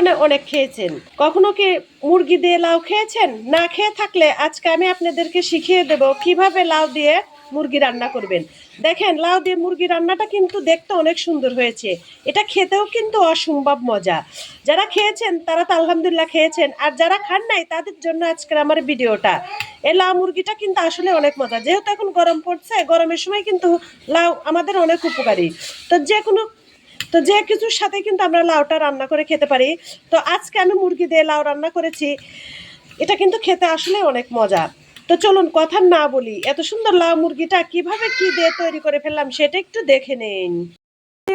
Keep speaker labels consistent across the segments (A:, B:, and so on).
A: অনেক অনেক খেয়েছেন। কখনো কি মুরগি দিয়ে লাউ খেয়েছেন? না খেয়ে থাকলে আজকে আমি আপনাদেরকে শিখিয়ে দেব কীভাবে লাউ দিয়ে মুরগি রান্না করবেন। দেখেন, লাউ দিয়ে মুরগি রান্নাটা কিন্তু দেখতে অনেক সুন্দর হয়েছে। এটা খেতেও কিন্তু অসম্ভব মজা। যারা খেয়েছেন, তারা তো আলহামদুলিল্লাহ খেয়েছেন। আর যারা খান নাই, তাদের জন্য আজকের আমার ভিডিওটা। এই লাউ মুরগিটা কিন্তু আসলে অনেক মজা। যেহেতু এখন গরম পড়ছে, গরমের সময় কিন্তু লাউ আমাদের অনেক উপকারী। তো যে কোনো তো যে কিছুর সাথে কিন্তু আমরা লাউটা রান্না করে খেতে পারি। তো আজকে আমি মুরগি দিয়ে লাউ রান্না করেছি। এটা কিন্তু খেতে আসলে অনেক মজা। তো চলুন কথা না বলি, এত সুন্দর লাউ মুরগিটা কীভাবে কি দিয়ে তৈরি করে ফেললাম সেটা একটু দেখে নিন।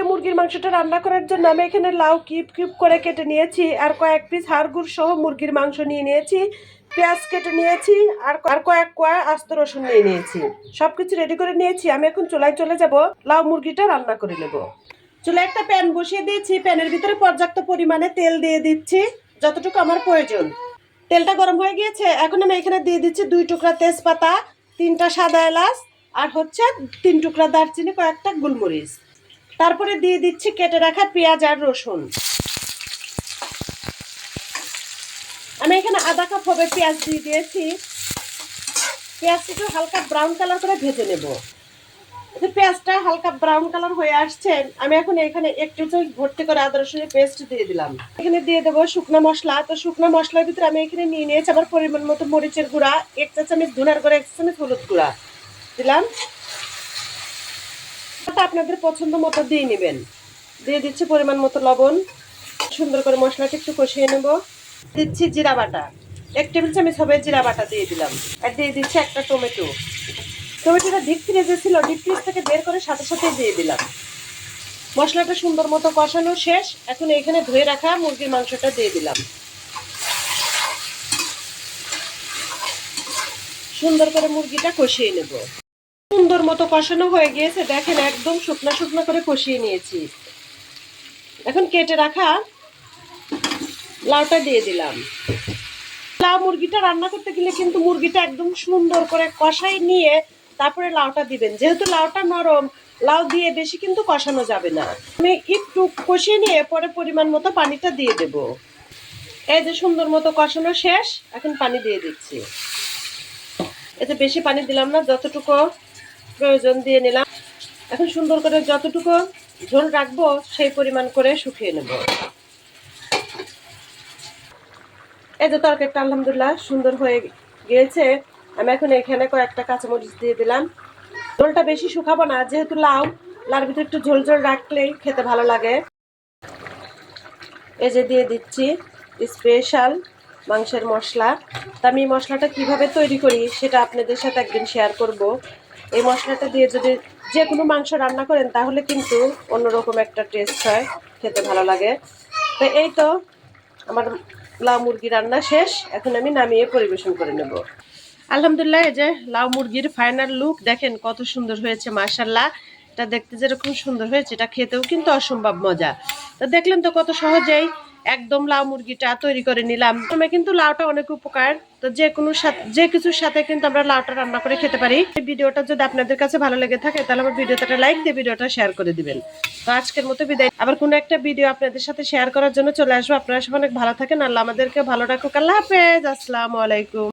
A: মুরগির মাংসটা রান্না করার জন্য আমি এখানে লাউ কিউব কিউব করে কেটে নিয়েছি, আর কয়েক পিস হাড়গুড় সহ মুরগির মাংস নিয়ে নিয়েছি, পেঁয়াজ কেটে নিয়েছি, আর আর কয়েক কয়া আস্ত রসুন নিয়ে নিয়েছি। সবকিছু রেডি করে নিয়েছি। আমি এখন চুলায় চলে যাব, লাউ মুরগিটা রান্না করে নেব। চুলায় একটা প্যান বসিয়ে দিয়েছি, প্যানের ভিতরে পর্যাপ্ত পরিমাণে তেল দিয়ে দিচ্ছি, যতটুকু আমার প্রয়োজন। তেলটা গরম হয়ে গিয়েছে, এখন আমি এখানে দিয়ে দিচ্ছি দুই টুকরা তেজপাতা, তিনটা সাদা এলাচ, আর হচ্ছে তিন টুকরা দারচিনি, কয়েকটা গোলমরিচ। তারপরে দিয়ে দিচ্ছি কেটে রাখা পেঁয়াজ আর রসুন। আমি এখানে আধা কাপ হবে পেঁয়াজ দিয়ে দিয়েছি। পেঁয়াজটা একটু হালকা ব্রাউন কালার করে ভেজে নেব। পেঁয়াজটা হালকা ব্রাউন কালার হয়ে আসছে। আমি এখন এখানে একটু চামচ ভর্তি করে আদা রসুনের পেস্ট দিয়ে দিলাম। এখানে দিয়ে দেবো শুকনো মশলা। তো শুকনো মশলার ভিতরে আমি এখানে নিয়ে নিয়েছি আমার পরিমাণ মতো মরিচের গুঁড়া, এক চা চামচ ধুনার গুঁড়া, এক চা চামচ হলুদ গুঁড়া দিলাম। আপনাদের পছন্দ মতো দিয়ে নেবেন। দিয়ে দিচ্ছি পরিমাণ মতো লবণ। সুন্দর করে মশলাটা একটু কষিয়ে নেব। দিচ্ছি জিরা বাটা। এক টেবিল চামচ হবে জিরা বাটা দিয়ে দিলাম। আর দিয়ে দিচ্ছি একটা টমেটো। টমেটোটা ডিপ ফ্রিজে ছিল ডিপ ফ্রিজ থেকে বের করে সাথে সাথে দিয়ে দিলাম। মশলাটা সুন্দর মতো কষানো শেষ। এখন এখানে ধুয়ে রাখা মুরগির মাংসটা দিয়ে দিলাম। সুন্দর করে মুরগিটা কষিয়ে নেব। সুন্দর মতো কষানো হয়ে গিয়েছে। দেখেন একদম শুকনো শুকনো করে কষিয়ে নিয়েছি। এখন কেটে রাখা লাউটা দিয়ে দিলাম। লাউ মুরগিটা রান্না করতে গেলে কিন্তু মুরগিটা একদম সুন্দর করে কষাই নিয়ে তারপরে লাউটা দিবেন। যেহেতু লাউটা নরম, লাউ দিয়ে বেশি কিন্তু কষানো যাবে না। আমি একটু কষিয়ে নিয়ে পরে পরিমাণ মতো পানিটা দিয়ে দেব। এই যে সুন্দর মতো কষানো শেষ, এখন পানি দিয়ে দিচ্ছি। এতে বেশি পানি দিলাম না, যতটুকু প্রয়োজন দিয়ে নিলাম। এখন সুন্দর করে যতটুকু ঝোল রাখব, সেই পরিমাণ করে শুকিয়ে নেব। এই যে তরকারিটা আলহামদুলিল্লাহ সুন্দর হয়ে গিয়েছে। আমি এখন এখানে কয়েকটা কাঁচামরিচ দিয়ে দিলাম। ঝোলটা বেশি শুকাবো না, যেহেতু লাউ লার ভিতরে একটু ঝোল ঝোল রাখলেই খেতে ভালো লাগে। এই যে দিয়ে দিচ্ছি স্পেশাল মাংসের মশলা। তা আমি মশলাটা কীভাবে তৈরি করি সেটা আপনাদের সাথে একদিন শেয়ার করব। এই মশলাটা দিয়ে যদি যে কোনো মাংস রান্না করেন, তাহলে কিন্তু অন্যরকম একটা টেস্ট হয়, খেতে ভালো লাগে। তো এই তো আমার লাউ মুরগি রান্না শেষ, এখন আমি নামিয়ে পরিবেশন করে নেব। আলহামদুলিল্লাহ, এই যে লাউ মুরগির ফাইনাল লুক দেখেন কত সুন্দর হয়েছে মার্শাল্লাহ এটা দেখতে যেরকম সুন্দর হয়েছে, এটা খেতেও কিন্তু অসম্ভব মজা। তো দেখলেন তো কত সহজেই একদম লাউ মুরগিটা তৈরি করে নিলাম। প্রথমে কিন্তু লাউটা অনেক উপকার। তো যে কোনো সাথে যে কিছুর সাথে কিন্তু আমরা লাউটা রান্না করে খেতে পারি। এই ভিডিওটা যদি আপনাদের কাছে ভালো লেগে থাকে, তাহলে আমার ভিডিওটা লাইক দিয়ে ভিডিওটা শেয়ার করে দিবেন। তো আজকের মতো বিদায়। আবার কোনো একটা ভিডিও আপনাদের সাথে শেয়ার করার জন্য চলে আসব। আপনারা সব অনেক ভালো থাকেন। আল্লাহ আমাদেরকে ভালো রাখুক। আল্লাহ হাফেজ। আসসালামু আলাইকুম।